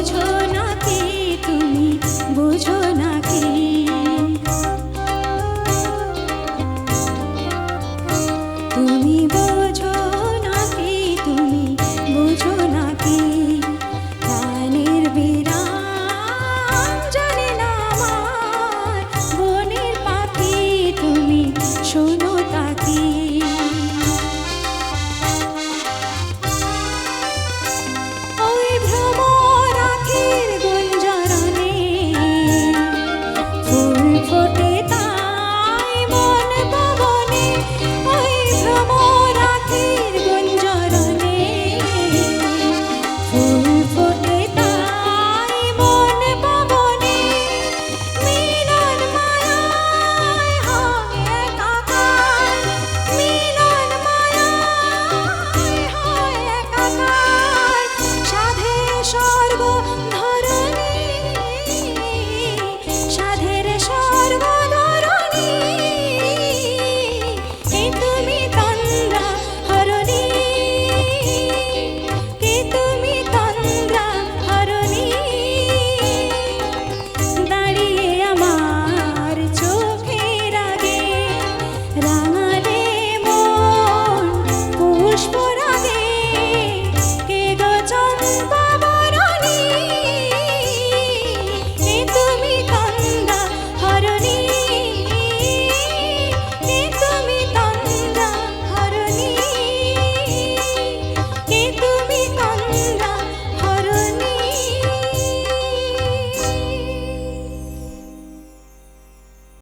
বোঝো না তুমি বোঝো না কি? তুমি